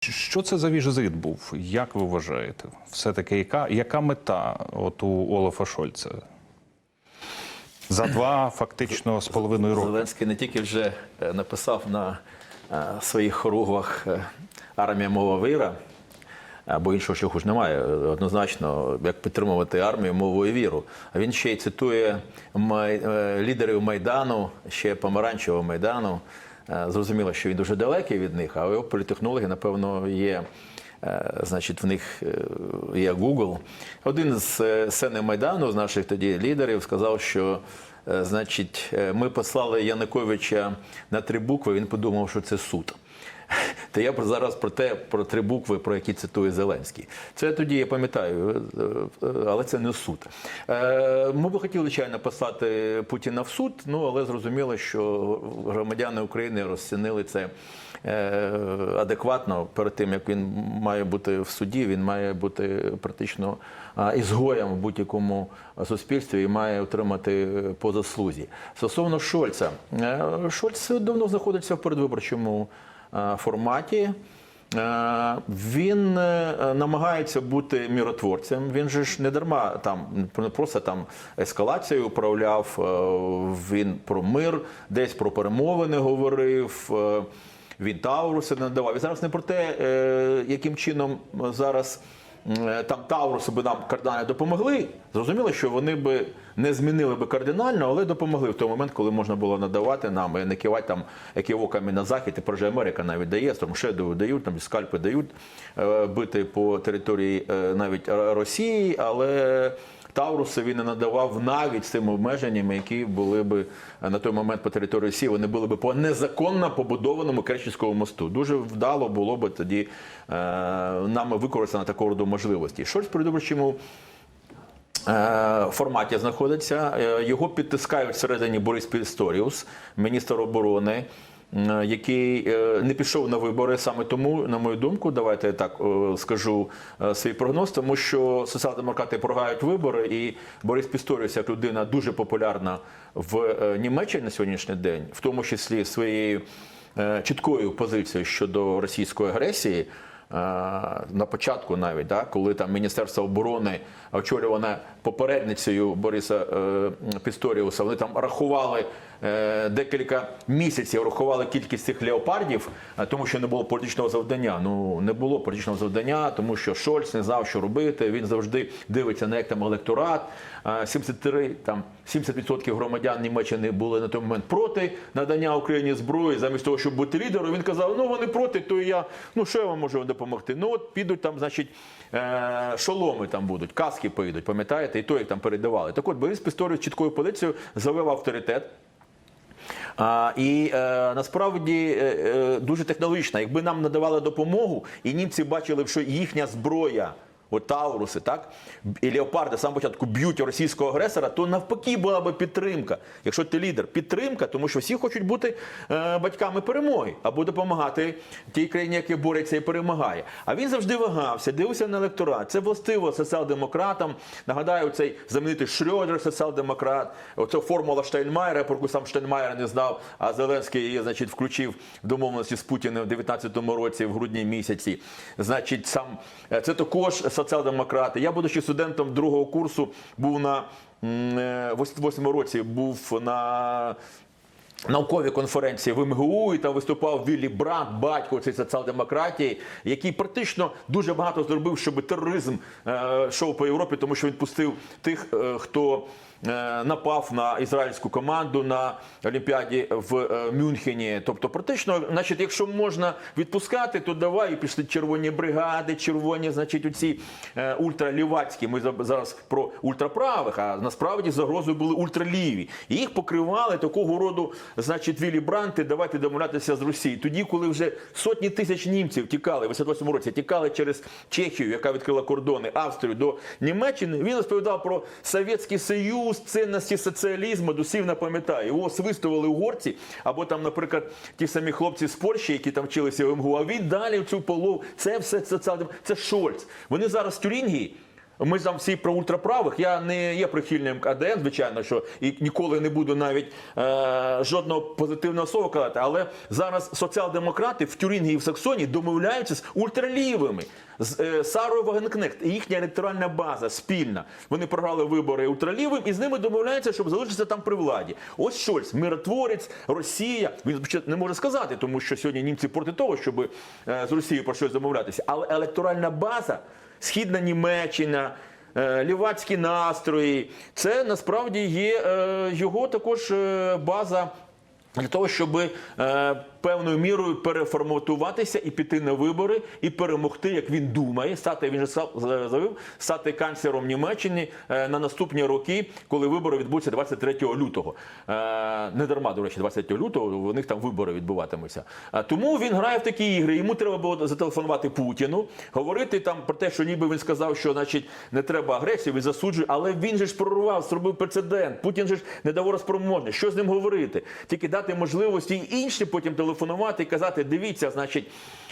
Що це за візит був? Як ви вважаєте? Все-таки яка, яка мета от у Олафа Шольца? За два фактично з половиною роки. Зеленський не тільки вже е, написав на е, своїх хоругвах е, армія мова віра, е, бо іншого шляху ж немає. Однозначно, як підтримувати армію мовою віру. А він ще й цитує лідерів Майдану, ще помаранчевого Майдану. Е, Зрозуміло, що він дуже далекий від них, але політехнологи, напевно, є. Е, Значить, в них е, є Google. Один з сцени Майдану, з наших тоді лідерів, сказав, що значить, ми послали Януковича на три букви, він подумав, що це суд. Та я зараз про те, про три букви, про які цитує Зеленський. Це тоді я пам'ятаю, е, е, але це не суд. Е, Ми би хотіли, звичайно, послати Путіна в суд, ну але зрозуміло, що громадяни України розцінили це адекватно перед тим, як він має бути в суді, він має бути практично ізгоєм в будь-якому суспільстві і має отримати по заслузі. Стосовно Шольца, Шольц давно знаходиться в передвиборчому форматі. Е, Він е, намагається бути міротворцем. Він же ж не дарма там не просто там ескалацією управляв. е, Він про мир, десь про перемовини говорив. е, Він Тауруси надавав. І зараз не про те, е, яким чином зараз е, там Тауруси би нам кардинально допомогли. Зрозуміло, що вони би не змінили би кардинально, але допомогли в той момент, коли можна було надавати нам і не кивати там еківоками на захід. І вже Америка навіть дає, там шедову дають, там скальпи дають е, бити по території е, навіть Росії, але. Тауруси він не надавав навіть тими обмеженнями, які були б на той момент по території Росії, вони були б по незаконно побудованому Керченському мосту. Дуже вдало було б тоді е, нами використано такого роду можливості. Шольц при виборчому е, форматі знаходиться. Е, Його підтискають всередині Борис Пісторіус, міністр оборони. Е, Який е, не пішов на вибори саме тому, на мою думку, давайте я так е, скажу свій прогноз, тому що соціал-демократи програють вибори, і Борис Пісторіус, як людина дуже популярна в Німеччині на сьогоднішній день, в тому числі своєю чіткою позицією щодо російської агресії. На початку навіть, да, коли там Міністерство оборони очолюване попередницею Бориса е, Пісторіуса, вони там рахували декілька місяців, рахували кількість цих леопардів, е, тому що не було політичного завдання. Ну не було політичного завдання, тому що Шольц не знав, що робити. Він завжди дивиться на як там електорат. Е, 73, там 70% громадян Німеччини були на той момент проти надання Україні зброї, замість того, щоб бути лідером. Він казав: ну вони проти, то і я. Ну що я вам можу допомогти? Ну от підуть там, значить, е, шоломи там будуть, каски поїдуть, пам'ятаєте, і то їх там передавали. Так от Борис Пісторіус чіткою позицією завив авторитет. І е, насправді е, е, дуже технологічна. Якби нам надавали допомогу, і німці бачили, що їхня зброя. От Тауруси, так і леопарди сам початку б'ють російського агресора, то навпаки була би підтримка. Якщо ти лідер, підтримка, тому що всі хочуть бути е, батьками перемоги або допомагати тій країні, яка бореться і перемагає. А він завжди вагався, дивився на електорат. Це властиво соціал-демократам. Нагадаю, цей знаменитий Шрёдер, соціал-демократ, оце формула Штайнмаєра, про яку сам Штайнмаєр не знав, а Зеленський її, значить, включив в домовленості з Путіним в 19-му році, в грудні місяці. Значить, сам е, це також соціал-демократи. Я, будучи студентом другого курсу, був на м, е, в 88-му році, був на науковій конференції в МГУ, і там виступав Віллі Брандт, батько цієї соціал-демократії, який практично дуже багато зробив, щоб тероризм е, йшов по Європі, тому що він пустив тих, е, хто напав на ізраїльську команду на Олімпіаді в е, Мюнхені. Тобто, практично, значить, якщо можна відпускати, то давай пішли червоні бригади, червоні, значить, оці е, ультралівацькі. Ми зараз про ультраправих, а насправді загрозою були ультраліві. І їх покривали такого роду, значить, Віллі Бранти, давайте домовлятися з Росією. Тоді, коли вже сотні тисяч німців тікали в 88 році, тікали через Чехію, яка відкрила кордони, Австрію до Німеччини, він розповідав про Совєтський Союз, цінності соціалізму, дусів не пам'ятаю. Його свистували угорці, або там, наприклад, ті самі хлопці з Польщі, які там вчилися в МГУ, а він далі в цю полов. Це все соціал це Шольц. Вони зараз в Тюрінгії Ми там всі про ультраправих. Я не є прихильним АДН, звичайно, що і ніколи не буду навіть е, жодного позитивного слова казати. Але зараз соціал-демократи в Тюрінгії і в Саксонії домовляються з ультралівими, з е, Сарою Вагенкнехт. І їхня електоральна база спільна. Вони програли вибори ультралівим і з ними домовляються, щоб залишитися там при владі. Ось Шольц, миротворець, Росія. Він не може сказати, тому що сьогодні німці проти того, щоб е, з Росією про щось домовлятися. Але електоральна база, східна Німеччина. е, Лівацькі настрої, це насправді є е, його також е, база для того, щоб певною мірою переформатуватися і піти на вибори, і перемогти, як він думає, стати він же сам заявив, стати канцлером Німеччини е, на наступні роки, коли вибори відбудуться 23 лютого. Е, не дарма, до речі, 23 лютого у них там вибори відбуватимуться. Е, тому він грає в такі ігри. Йому треба було зателефонувати Путіну, говорити там про те, що ніби він сказав, що значить не треба агресії, він засуджує, але він же ж прорвав, зробив прецедент. Путін же ж не давав розпроможний. Що з ним говорити? Тільки дати можливості і інші потім телефонувати і казати: дивіться, значить.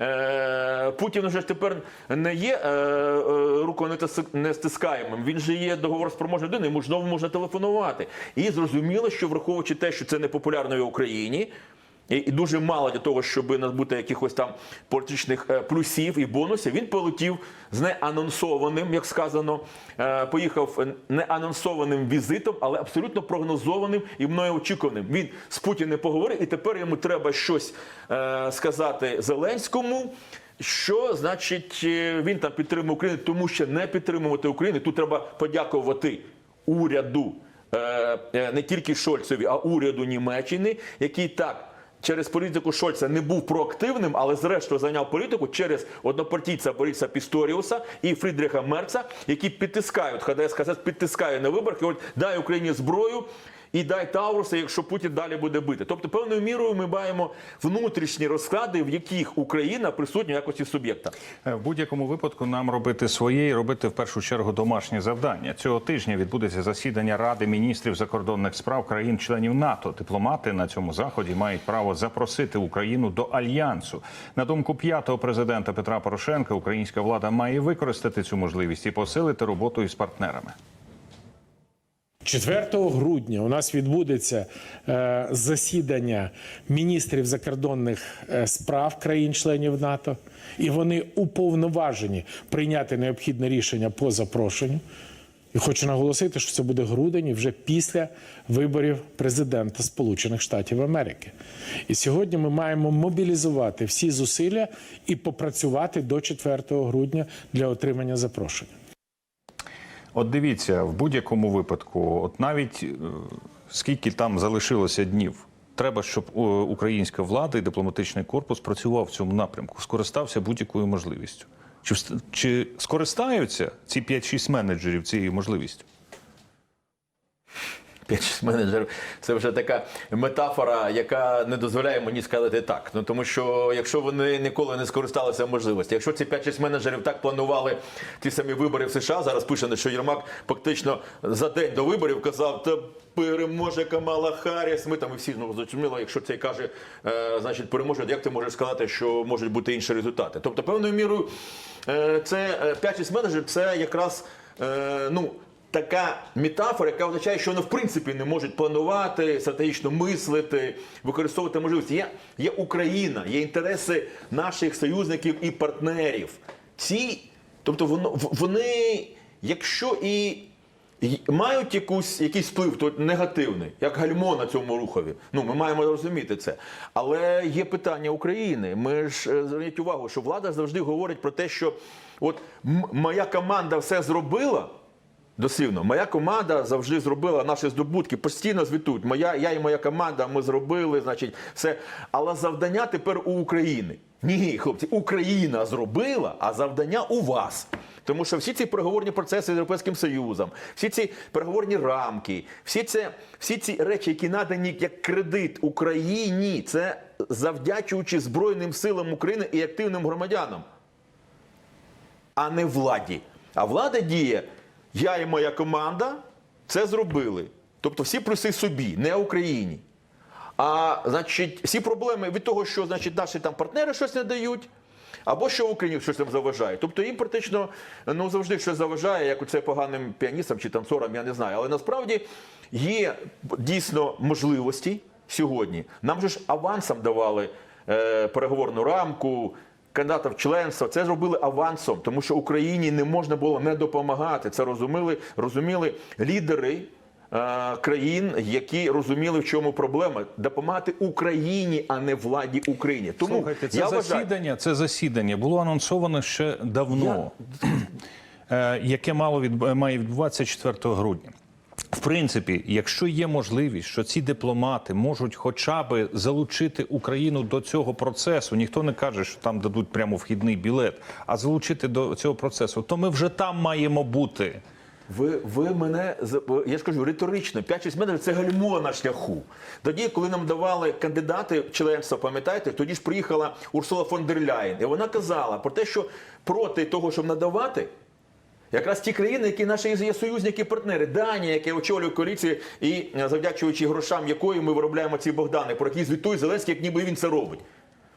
Е, Путін вже ж тепер не є е, е, рукою не стискаємим. Він же є договороспроможною людиною, йому знову можна телефонувати. І зрозуміло, що враховуючи те, що це не популярно в Україні. І дуже мало для того, щоб набути якихось там політичних е, плюсів і бонусів. Він полетів з неанонсованим, як сказано, е, поїхав неанонсованим візитом, але абсолютно прогнозованим і мною очікуваним. Він з Путіним поговорив, і тепер йому треба щось е, сказати Зеленському. Що значить він там підтримує Україну, тому що не підтримувати Україну. Тут треба подякувати уряду не тільки Шольцеві, а уряду Німеччини, який так. Через політику Шольца не був проактивним, але зрештою зайняв політику через однопартійця Бориса Пісторіуса і Фрідріха Мерца, які підтискають, ХДС ХСС підтискає на виборки. і дай Україні зброю і дай Тауруса, якщо Путін далі буде бити. Тобто, певною мірою ми маємо внутрішні розклади, в яких Україна присутня в якості суб'єкта. Е, В будь-якому випадку нам робити своє і робити в першу чергу домашнє завдання. Цього тижня відбудеться засідання Ради міністрів закордонних справ країн-членів НАТО. Дипломати на цьому заході мають право запросити Україну до альянсу. На думку п'ятого президента Петра Порошенка, українська влада має використати цю можливість і посилити роботу із партнерами. 4 грудня у нас відбудеться е, засідання міністрів закордонних е, справ країн-членів НАТО, і вони уповноважені прийняти необхідне рішення по запрошенню. І хочу наголосити, що це буде грудень і вже після виборів президента Сполучених Штатів Америки. І сьогодні ми маємо мобілізувати всі зусилля і попрацювати до 4 грудня для отримання запрошення. От дивіться, в будь-якому випадку, от навіть е, скільки там залишилося днів, треба, щоб е, українська влада і дипломатичний корпус працював в цьому напрямку, скористався будь-якою можливістю. Чи, чи скористаються ці 5-6 менеджерів цією можливістю? 5-6 менеджерів це вже така метафора, яка не дозволяє мені сказати так. Ну тому що якщо вони ніколи не скористалися можливості, якщо ці 5-6 менеджерів так планували ті самі вибори в США, зараз пише, що Єрмак фактично за день до виборів казав, та переможе Камала Харріс. Ми там і всі ну, зрозуміло, якщо цей каже, е, значить переможе, як ти можеш сказати, що можуть бути інші результати? Тобто, певною мірою, е, це е, 5-6 менеджерів, це якраз е, ну така метафора, яка означає, що вони в принципі не можуть планувати, стратегічно мислити, використовувати можливості. Є, є Україна, є інтереси наших союзників і партнерів. Ці, тобто воно, вони, якщо і мають якусь, якийсь вплив, то негативний, як гальмо на цьому рухові. Ну, ми маємо розуміти це. Але є питання України. Ми ж е, зверніть увагу, що влада завжди говорить про те, що от моя команда все зробила. Дослівно, моя команда завжди зробила наші здобутки, постійно звітують. Моя, я і моя команда, ми зробили, значить, все. Але завдання тепер у України. Ні, хлопці, Україна зробила, а завдання у вас. Тому що всі ці переговорні процеси з Європейським Союзом, всі ці переговорні рамки, всі, це, всі ці речі, які надані як кредит Україні, це завдячуючи Збройним силам України і активним громадянам а не владі. А влада діє, я і моя команда це зробили. Тобто всі плюси собі, не Україні. А значить, всі проблеми від того, що значить, наші там партнери щось не дають, або що в Україні щось там заважає. Тобто їм практично ну завжди щось заважає, як оце поганим піаністам чи танцорам, я не знаю. Але насправді є дійсно можливості сьогодні. Нам же ж авансом давали е, переговорну рамку. Кандидата в членство це зробили авансом, тому що Україні не можна було не допомагати. Це розуміли, розуміли лідери е, країн, які розуміли, в чому проблема. Допомагати Україні, а не владі України. Тому Слухайте, це я вважаю, засідання, це засідання було анонсовано ще давно, е, яке мало від, має відбуватися 4 грудня. В принципі, якщо є можливість, що ці дипломати можуть хоча б залучити Україну до цього процесу, ніхто не каже, що там дадуть прямо вхідний білет, а залучити до цього процесу, то ми вже там маємо бути. Ви, ви мене я ж кажу риторично, 5-6 метрів це гальмо на шляху. Тоді, коли нам давали кандидати в членство, пам'ятаєте, тоді ж приїхала Урсула фон дер Ляєн, і вона казала про те, що проти того, щоб надавати. Якраз ті країни, які наші є союзники, партнери, Данія, яке очолює коаліцію, і е, завдячуючи грошам, якої ми виробляємо ці Богдани, про які звітує Зеленський, як ніби він це робить.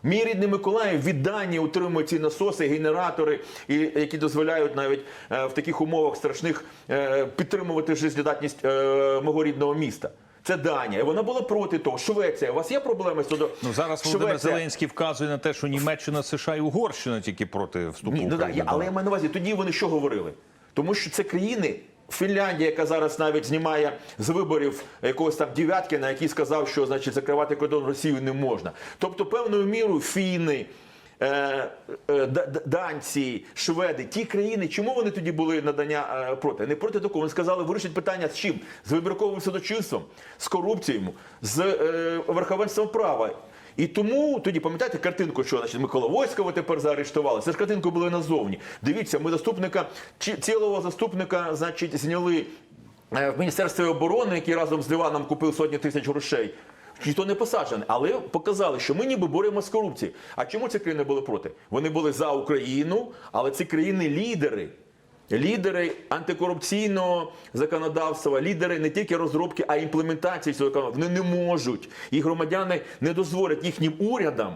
Мій рідний Миколаїв від Данії отримує ці насоси, генератори, які дозволяють навіть е, в таких умовах страшних е, підтримувати життєздатність е, мого рідного міста. Це Данія. І вона була проти того. Швеція. У вас є проблеми щодо Ну зараз Володимир Швеція? Зеленський вказує на те, що Німеччина, США і Угорщина тільки проти вступу Ні, ну, да, України. я, але я маю на увазі, тоді вони що говорили? Тому що це країни. Фінляндія, яка зараз навіть знімає з виборів якогось там Дівяткіна, який сказав, що значить закривати кордон Росію не можна. Тобто, певною мірою фіни, данці, шведи, ті країни, чому вони тоді були надання е, проти? Не проти такого. Вони сказали, вирішить питання з чим? З вибірковим судочинством, з корупцією, з е, верховенством права. І тому тоді пам'ятаєте картинку, що значить Микола Войськова тепер заарештували. Це ж картинку були назовні. Дивіться, ми заступника цілого заступника, значить, зняли е, в Міністерстві оборони, який разом з Ливаном купив сотні тисяч грошей. Ніхто не посаджений, але показали, що ми ніби боремося з корупцією. А чому ці країни були проти? Вони були за Україну, але ці країни лідери. Лідери антикорупційного законодавства, лідери не тільки розробки, а й імплементації цього законодавства. Вони не можуть. І громадяни не дозволять їхнім урядам.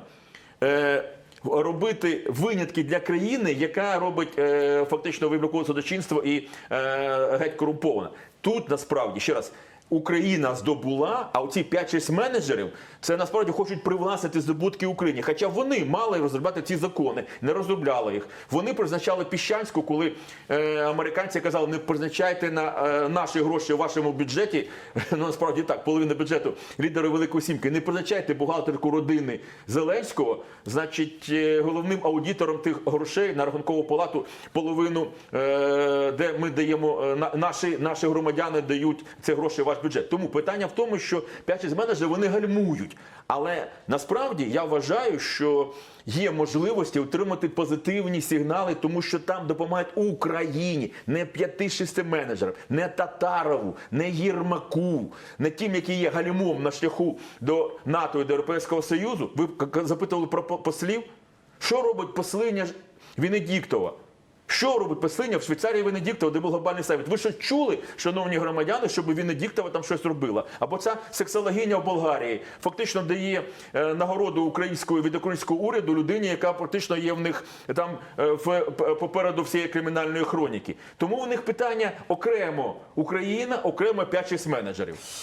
Е, Робити винятки для країни, яка робить е, фактично вибіркове судочинство і е, геть корумпована. Тут насправді ще раз Україна здобула, а оці 5-6 менеджерів це насправді хочуть привласнити здобутки Україні. Хоча вони мали розробляти ці закони, не розробляли їх. Вони призначали Піщанську, коли е, американці казали, не призначайте на е, наші гроші в вашому бюджеті. Ну насправді так, половина бюджету лідери Великої Сімки. Не призначайте бухгалтерку родини Зеленського, значить, е, головним аудитором тих грошей на рахункову палату половину, е, де ми даємо е, наші, наші громадяни дають ці гроші ваш бюджет. Тому питання в тому, що 5 менеджерів вони гальмують. Але насправді я вважаю, що є можливості отримати позитивні сигнали, тому що там допомагають Україні, не 5-6 менеджерам, не Татарову, не Єрмаку, не тим, які є гальмом на шляху до НАТО і до Європейського Союзу. Ви запитували про послів? Що робить послиня Венедіктова? Що робить послання в Швейцарії Венедіктова, де був глобальний саміт? Ви що чули, шановні громадяни, щоб Венедіктова там щось робила? Або ця сексологиня в Болгарії фактично дає е, нагороду української від українського уряду людині, яка практично є в них там е, в, попереду всієї кримінальної хроніки. Тому у них питання окремо Україна, окремо 5-6 менеджерів.